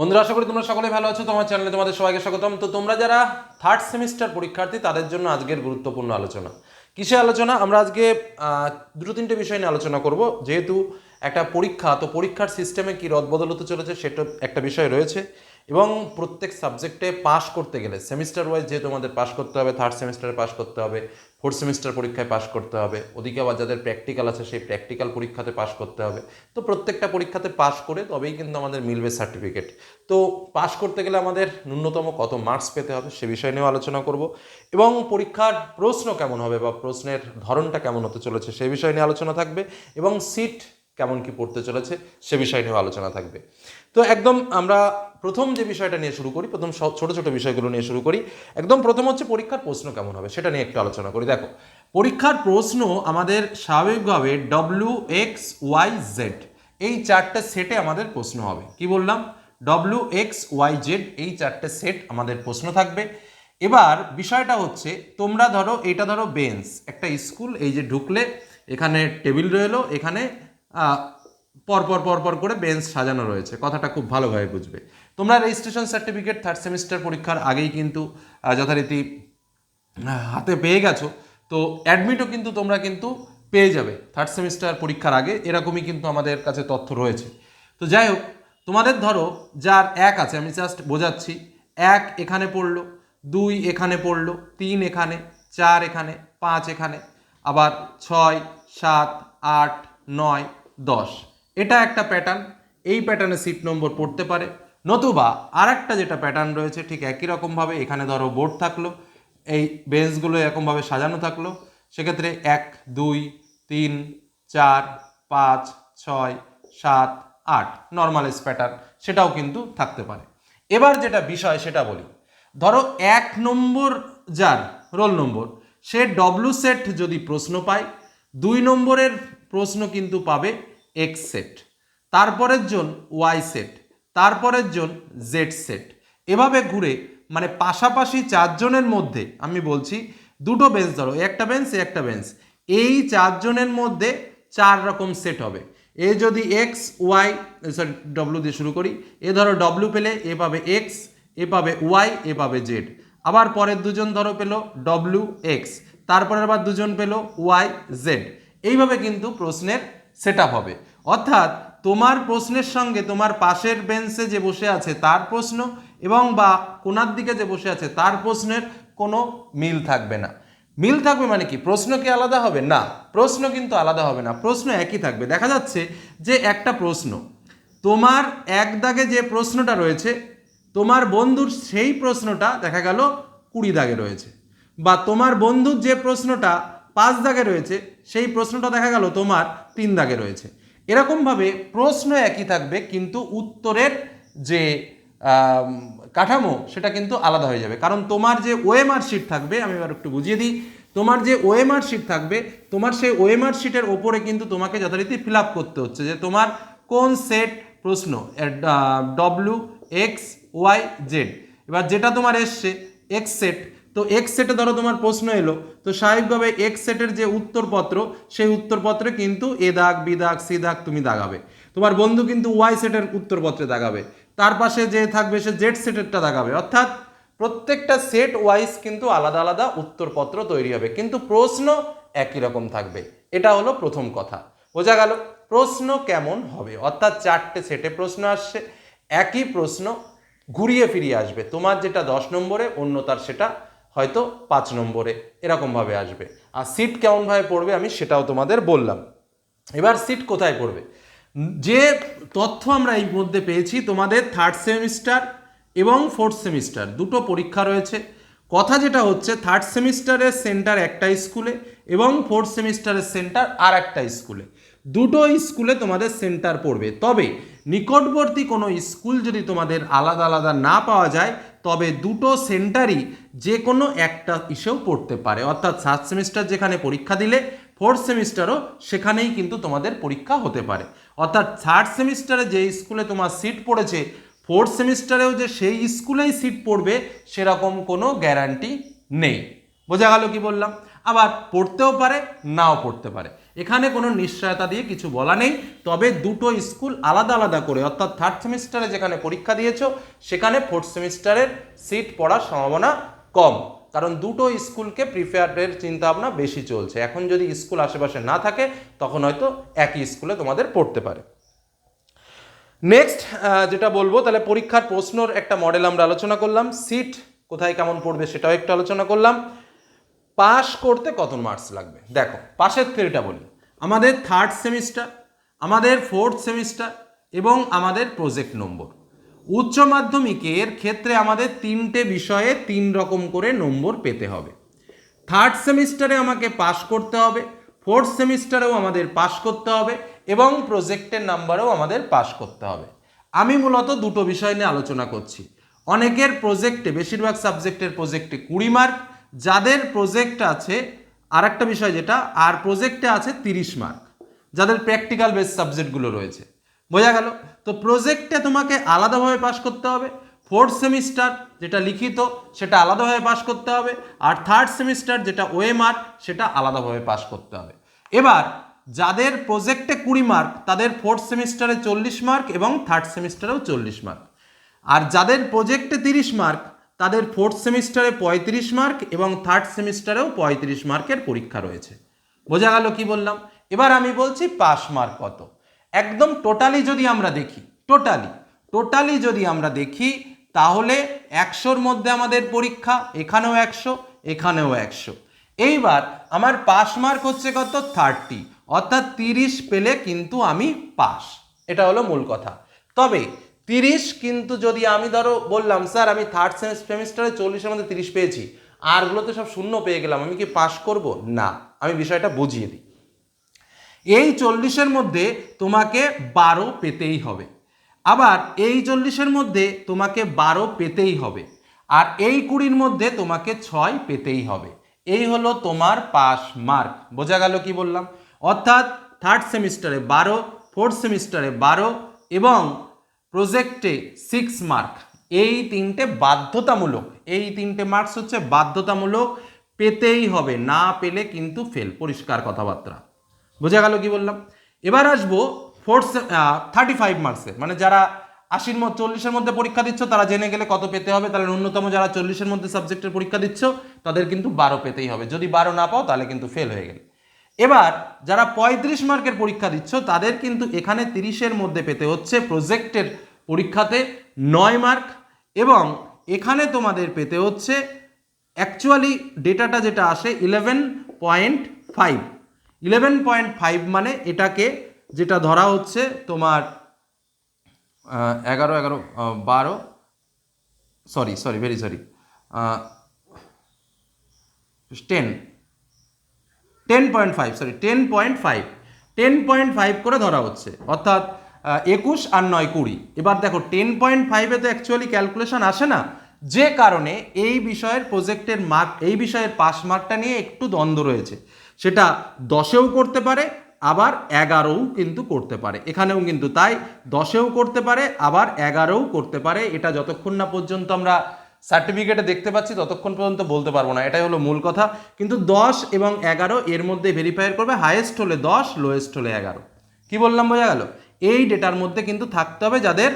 বন্ধুরা, আশা করি তোমরা সকলে ভালো আছো। তোমার চ্যানেলে তোমাদের সবাইকে স্বাগতম। তো তোমরা যারা থার্ড সেমিস্টার পরীক্ষার্থী, তাদের জন্য আজকের গুরুত্বপূর্ণ আলোচনা। কিসে আলোচনা? আমরা আজকে দুটো তিনটে বিষয় নিয়ে আলোচনা করব। যেহেতু একটা পরীক্ষা, তো পরীক্ষার সিস্টেমে কী রদবদল হতে চলেছে, সেটা একটা বিষয় রয়েছে। এবং প্রত্যেক সাবজেক্টে পাশ করতে গেলে সেমিস্টার ওয়াইজ যেহেতু আমাদের পাশ করতে হবে থার্ড সেমিস্টারে পাশ করতে হবে ফোর্থ সেমিস্টার পরীক্ষায় পাশ করতে হবে, ওদিকে আবার যাদের প্র্যাকটিক্যাল আছে সেই প্র্যাকটিক্যাল পরীক্ষাতে পাশ করতে হবে। তো প্রত্যেকটা পরীক্ষাতে পাশ করে তবেই কিন্তু আমাদের মিলবে সার্টিফিকেট তো পাশ করতে গেলে আমাদের ন্যূনতম কত মার্কস পেতে হবে সে বিষয় নিয়েও আলোচনা করব। এবং পরীক্ষার প্রশ্ন কেমন হবে বা প্রশ্নের ধরনটা কেমন হতে চলেছে সেই বিষয় নিয়ে আলোচনা থাকবে এবং সিট কেমন কি পড়তে চলেছে সে বিষয় নিয়েও আলোচনা থাকবে। তো একদম আমরা প্রথম যে বিষয়টা নিয়ে শুরু করি, প্রথম ছোট ছোট বিষয়গুলো নিয়ে শুরু করি, একদম প্রথম হচ্ছে পরীক্ষার প্রশ্ন কেমন হবে সেটা নিয়ে একটু আলোচনা করি। দেখো, পরীক্ষার প্রশ্ন আমাদের স্বাভাবিকভাবে ডব্লিউ এক্স ওয়াই জেড এই চারটে সেটে আমাদের প্রশ্ন হবে। কি বললাম? ডব্লিউ এক্স ওয়াই জেড এই চারটে সেট আমাদের প্রশ্ন থাকবে। এবার বিষয়টা হচ্ছে, তোমরা ধরো, এটা ধরো বেঞ্চ একটা স্কুল এই যে ঢুকলে, এখানে টেবিল রইল, এখানে পরপর পরপর করে বেঞ্চ সাজানো রয়েছে। কথাটা খুব ভালোভাবে বুঝবে। তোমরা রেজিস্ট্রেশন সার্টিফিকেট থার্ড সেমিস্টার পরীক্ষার আগেই কিন্তু যথারীতি হাতে পেয়ে গেছো। তো অ্যাডমিটও কিন্তু তোমরা কিন্তু পেয়ে যাবে থার্ড সেমিস্টার পরীক্ষার আগে। এরকমই কিন্তু আমাদের কাছে তথ্য রয়েছে। তো যাই হোক, তোমাদের ধরো যার এক আছে, আমি জাস্ট বোঝাচ্ছি, এক এখানে পড়ল, দুই এখানে পড়ল, তিন এখানে, চার এখানে, পাঁচ এখানে, আবার ছয়, সাত, আট, নয়, দশ। এটা একটা প্যাটার্ন এই প্যাটার্নে সিট নম্বর পড়তে পারে। নতুবা আর একটা যেটা প্যাটার্ন রয়েছে, ঠিক একই রকমভাবে এখানে ধরো বোর্ড থাকল, এই বেঞ্চগুলো এরকমভাবে সাজানো থাকল, সেক্ষেত্রে এক, দুই, তিন, চার, পাঁচ, ছয়, সাত, আট নর্মালাইজ প্যাটার্ন সেটাও কিন্তু থাকতে পারে। এবার যেটা বিষয়, সেটা বলি। ধরো এক নম্বর যার রোল নম্বর সে ডব্লু সেট যদি প্রশ্ন পায়, দুই নম্বরের প্রশ্ন কিন্তু পাবে এক্স সেট তারপরের জন ওয়াই সেট তারপরের জন জেড সেট। এভাবে ঘুরে মানে পাশাপাশি চারজনের মধ্যে, আমি বলছি দুটো বেঞ্চ ধরো একটা বেঞ্চ একটা বেঞ্চ এই চারজনের মধ্যে চার রকম সেট হবে। এ যদি এক্স ওয়াই সরি ডব্লু দিয়ে শুরু করি, এ ধরো ডব্লু পেলে এ পাবে এক্স এ পাবে ওয়াই এ পাবে জেড আবার পরের দুজন ধরো পেল ডব্লু এক্স তারপরে আবার দুজন পেল ওয়াই জেড এইভাবে কিন্তু প্রশ্নের সেট হবে। অর্থাৎ তোমার প্রশ্নের সঙ্গে তোমার পাশের বেঞ্চে যে বসে আছে তার প্রশ্ন এবং বা কোনার দিকে যে বসে আছে তার প্রশ্নের কোনো মিল থাকবে না। মিল থাকবে মানে কি? প্রশ্ন কি আলাদা হবে? না, প্রশ্ন কিন্তু আলাদা হবে না। প্রশ্ন একই থাকবে। দেখা যাচ্ছে যে একটা প্রশ্ন, তোমার এক দাগে যে প্রশ্নটা রয়েছে, তোমার বন্ধুর সেই প্রশ্নটা দেখা গেল কুড়ি দাগে রয়েছে বা তোমার বন্ধুর যে প্রশ্নটা পাঁচ দাগে রয়েছে, সেই প্রশ্নটা দেখা গেল তোমার তিন দাগে রয়েছে। এরকমভাবে প্রশ্ন একই থাকবে, কিন্তু উত্তরের যে কাঠামো সেটা কিন্তু আলাদা হয়ে যাবে। কারণ তোমার যে ওএমআর শিট থাকবে, আমি এবার একটু বুঝিয়ে দিই, তোমার যে ওএমআর শিট থাকবে, তোমার সেই ওএমআর শিটের ওপরে কিন্তু তোমাকে যথারীতি ফিল আপ করতে হচ্ছে যে তোমার কোন সেট প্রশ্ন ডব্লু এক্স ওয়াই জেড এবার যেটা তোমার এসছে এক্স সেট তো এক্স সেটে ধরো তোমার প্রশ্ন এলো, তো স্বাভাবিকভাবে এক্স সেটের যে উত্তরপত্র, সেই উত্তরপত্রে কিন্তু এ দাগ, বি দাগ, সি দাগ তুমি দাগাবে। তোমার বন্ধু কিন্তু ওয়াই সেটের উত্তরপত্রে দাগাবে। তার পাশে যে থাকবে সে জেড সেটেরটা দাগাবে। অর্থাৎ প্রত্যেকটা সেট ওয়াইজ কিন্তু আলাদা আলাদা উত্তরপত্র তৈরি হবে। কিন্তু প্রশ্ন একই রকম থাকবে। এটা হলো প্রথম কথা। বোঝা গেল, প্রশ্ন কেমন হবে? অর্থাৎ চারটে সেটে প্রশ্ন আসছে, একই প্রশ্ন ঘুরিয়ে ফিরিয়ে আসবে। তোমার যেটা দশ নম্বরে, অন্য তার সেটা হয়তো পাঁচ নম্বরে এরকমভাবে আসবে। আর সিট কেমনভাবে পড়বে আমি সেটাও তোমাদের বললাম। এবার সিট কোথায় পড়বে? যে তথ্য আমরা এই মধ্যে পেয়েছি তোমাদের থার্ড সেমিস্টার এবং ফোর্থ সেমিস্টার দুটো পরীক্ষা রয়েছে। কথা যেটা হচ্ছে থার্ড সেমিস্টারের সেন্টার একটা স্কুলে এবং ফোর্থ সেমিস্টারের সেন্টার আর একটা স্কুলে। দুটো স্কুলে তোমাদের সেন্টার পড়বে। তবে নিকটবর্তী কোনো স্কুল যদি তোমাদের আলাদা আলাদা না পাওয়া যায় তবে দুটো সেন্টারই যে কোনো একটা ইসেও পড়তে পারে। অর্থাৎ সাত সেমিস্টার যেখানে পরীক্ষা দিলে, ফোর্থ সেমিস্টারও সেখানেই কিন্তু তোমাদের পরীক্ষা হতে পারে। অর্থাৎ থার্ড সেমিস্টারে যে স্কুলে তোমার সিট পড়েছে, ফোর্থ সেমিস্টারেও যে সেই স্কুলেই সিট পড়বে, সেরকম কোনো গ্যারান্টি নেই। বোঝা গেল কি বললাম? আবার পড়তেও পারে, নাও পড়তে পারে। এখানে কোনো নিশ্চয়তা দিয়ে কিছু বলা নেই, তবে দুটো স্কুল আলাদা আলাদা করে, অর্থাৎ থার্ড সেমিস্টারে যেখানে পরীক্ষা দিয়েছ, সেখানে ফোর্থ সেমিস্টারের সিট পড়ার সম্ভাবনা কম। কারণ দুটো স্কুলকে প্রিফেয়ারের চিন্তা ভাবনা বেশি চলছে। এখন যদি স্কুল আশেপাশে না থাকে, তখন হয়তো একই স্কুলে তোমাদের পড়তে পারে। নেক্সট যেটা বলব, তাহলে পরীক্ষার প্রশ্নর একটা মডেল আমরা আলোচনা করলাম। সিট কোথায় কেমন পড়বে সেটাও একটু আলোচনা করলাম। পাস করতে কত মার্কস লাগবে? দেখো, পাশের থিওরিটা বলি। আমাদের থার্ড সেমিস্টার আমাদের ফোর্থ সেমিস্টার এবং আমাদের প্রজেক্ট নম্বর উচ্চ মাধ্যমিকের ক্ষেত্রে আমাদের তিনটে বিষয়ে তিন রকম করে নম্বর পেতে হবে। থার্ড সেমিস্টারে আমাকে পাশ করতে হবে ফোর্থ সেমিস্টারেও আমাদের পাশ করতে হবে এবং প্রজেক্টের নাম্বারেও আমাদের পাশ করতে হবে। আমি মূলত দুটো বিষয় নিয়ে আলোচনা করছি। অনেকের প্রজেক্টে বেশিরভাগ সাবজেক্টের প্রজেক্টে কুড়ি মার্ক যাদের প্রজেক্ট আছে আর একটা বিষয় যেটা, আর প্রজেক্টে আছে তিরিশ মার্ক যাদের প্র্যাকটিক্যাল বেস সাবজেক্টগুলো রয়েছে। বোঝা গেল? তো প্রজেক্টে তোমাকে আলাদাভাবে পাস করতে হবে। ফোর্থ সেমিস্টার যেটা লিখিত, সেটা আলাদাভাবে পাস করতে হবে। আর থার্ড সেমিস্টার যেটা ওএমআর সেটা আলাদাভাবে পাস করতে হবে। এবার, যাদের প্রজেক্টে কুড়ি মার্ক তাদের ফোর্থ সেমিস্টারে চল্লিশ মার্ক এবং থার্ড সেমিস্টারেও চল্লিশ মার্ক আর যাদের প্রজেক্টে তিরিশ মার্ক তাদের ফোর্থ সেমিস্টারে পঁয়ত্রিশ মার্ক এবং থার্ড সেমিস্টারেও পঁয়ত্রিশ মার্কের পরীক্ষা রয়েছে। বোঝা গেল কি বললাম? এবার আমি বলছি পাস মার্ক কত। একদম টোটালি যদি আমরা দেখি টোটালি টোটালি যদি আমরা দেখি, তাহলে একশোর মধ্যে আমাদের পরীক্ষা, এখানেও একশো এখানেও একশো। এইবার আমার পাস মার্ক হচ্ছে কত? থার্টি অর্থাৎ তিরিশ পেলে কিন্তু আমি পাস এটা হলো মূল কথা। তবে তিরিশ, কিন্তু যদি আমি ধরো বললাম, স্যার, আমি থার্ড সেমিস্টারে চল্লিশের মধ্যে তিরিশ পেয়েছি আরগুলোতে সব শূন্য পেয়ে গেলাম, আমি কি পাস করব? না, আমি বিষয়টা বুঝিয়ে দিই। এই চল্লিশের মধ্যে তোমাকে বারো পেতেই হবে। আবার এই চল্লিশের মধ্যে তোমাকে বারো পেতেই হবে, আর এই কুড়ির মধ্যে তোমাকে ছয় পেতেই হবে। এই হলো তোমার পাস মার্ক বোঝা গেল কি বললাম? অর্থাৎ থার্ড সেমিস্টারে বারো ফোর্থ সেমিস্টারে বারো, এবং প্রজেক্টে সিক্স মার্ক এই তিনটে বাধ্যতামূলক। এই তিনটে মার্কস হচ্ছে বাধ্যতামূলক। পেতেই হবে, না পেলে কিন্তু ফেল পরিষ্কার কথাবার্তা। বোঝা গেল কি বললাম? এবার আসব ফোর্থ থার্টি ফাইভ মার্কসের মানে যারা আশির মধ্যে, চল্লিশের মধ্যে পরীক্ষা দিচ্ছ, তারা জেনে গেলে কত পেতে হবে। তাহলে ন্যূনতম যারা চল্লিশের মধ্যে সাবজেক্টের পরীক্ষা দিচ্ছ, তাদের কিন্তু বারো পেতেই হবে। যদি বারো না পাও, তাহলে কিন্তু ফেল হয়ে গেলে। এবার যারা পঁয়ত্রিশ মার্কের পরীক্ষা দিচ্ছ, তাদের কিন্তু এখানে তিরিশের মধ্যে পেতে হচ্ছে প্রজেক্টের পরীক্ষাতে নয় মার্ক এবং এখানে তোমাদের পেতে হচ্ছে অ্যাকচুয়ালি ডেটাটা যেটা আসে eleven point five eleven point five মানে এটাকে যেটা ধরা হচ্ছে তোমার এগারো এগারো বারো sorry sorry very sorry ten ten point five sorry ten point five ten point five করে ধরা হচ্ছে, অর্থাৎ একুশ আর নয় কুড়ি। এবার দেখো টেন পয়েন্ট ফাইভে তো অ্যাকচুয়ালি ক্যালকুলেশন আসে না, যে কারণে এই বিষয়ের প্রজেক্টের মার্ক এই বিষয়ের পাস মার্কটা নিয়ে একটু দ্বন্দ্ব রয়েছে। সেটা দশেও করতে পারে, আবার এগারোও কিন্তু করতে পারে। এখানেও কিন্তু তাই, দশেও করতে পারে, আবার এগারোও করতে পারে। এটা যতক্ষণ না পর্যন্ত আমরা সার্টিফিকেটে দেখতে পাচ্ছি, ততক্ষণ পর্যন্ত বলতে পারব না। এটাই হলো মূল কথা। কিন্তু দশ এবং এগারো এর মধ্যে ভেরিফায়ার করবে হাইয়েস্ট হলে দশ লোয়েস্ট হলে এগারো। কি বললাম বোঝা গেল? এই ডেটার মধ্যে কিন্তু থাকতে হবে যাদের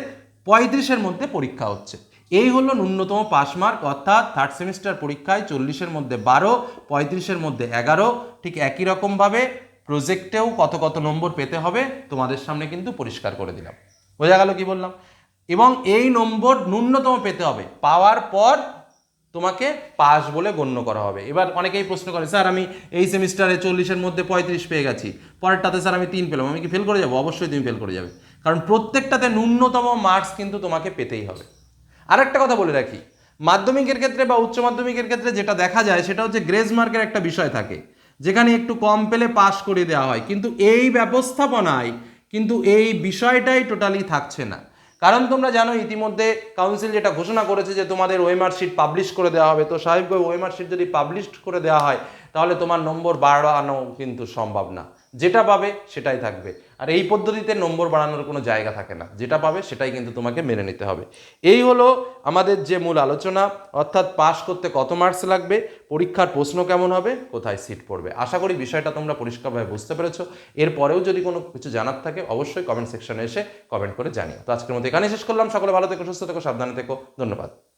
পঁয়ত্রিশের মধ্যে পরীক্ষা হচ্ছে। এই হলো ন্যূনতম পাস মার্ক অর্থাৎ থার্ড সেমিস্টার পরীক্ষায় চল্লিশের মধ্যে বারো, পঁয়ত্রিশের মধ্যে এগারো। ঠিক একই রকমভাবে প্রজেক্টেও কত কত নম্বর পেতে হবে, তোমাদের সামনে কিন্তু পরিষ্কার করে দিলাম। বোঝা গেল কি বললাম? এবং এই নম্বর ন্যূনতম পেতে হবে। পাওয়ার পর তোমাকে পাস বলে গণ্য করা হবে। এবার অনেকেই প্রশ্ন করে, স্যার, আমি এই সেমিস্টারে চল্লিশের মধ্যে পঁয়ত্রিশ পেয়ে গেছি। পরেরটাতে, স্যার, আমি তিন পেলাম। আমি কি ফেল করে যাব? অবশ্যই তুমি ফেল করে যাবে। কারণ প্রত্যেকটাতে ন্যূনতম মার্কস কিন্তু তোমাকে পেতেই হবে। আরেকটা কথা বলে রাখি, মাধ্যমিকের ক্ষেত্রে বা উচ্চ মাধ্যমিকের ক্ষেত্রে যেটা দেখা যায়, সেটা হচ্ছে গ্রেস মার্কের একটা বিষয় থাকে, যেখানে একটু কম পেলে পাস করে দেওয়া হয়। কিন্তু এই ব্যবস্থাপনায় কিন্তু এই বিষয়টাই টোটালি থাকছে না। কারণ তোমরা জানো, ইতিমধ্যে কাউন্সিল যেটা ঘোষণা করেছে যে তোমাদের ওয়েমার শিট পাবলিশ করে দেওয়া হবে, তো স্বাভাবিকভাবে ওয়েমার শিট যদি পাবলিশ করে দেওয়া হয়, তাহলে তোমার নম্বর বাড়ানো কিন্তু সম্ভব না। যেটা পাবে সেটাই থাকবে। আর এই পদ্ধতিতে নম্বর বাড়ানোর কোনো জায়গা থাকে না। যেটা পাবে সেটাই কিন্তু তোমাকে মেনে নিতে হবে। এই হলো আমাদের যে মূল আলোচনা, অর্থাৎ পাশ করতে কত মার্কস লাগবে, পরীক্ষার প্রশ্ন কেমন হবে, কোথায় সিট পড়বে। আশা করি বিষয়টা তোমরা পরিষ্কারভাবে বুঝতে পেরেছ। এরপরেও যদি কোনো কিছু জানার থাকে, অবশ্যই কমেন্ট সেকশনে এসে কমেন্ট করে জানিও। তো আজকের মতো এখানে শেষ করলাম। সকলে ভালো থেকো, সুস্থ থেকো, সাবধানে থেকো। ধন্যবাদ।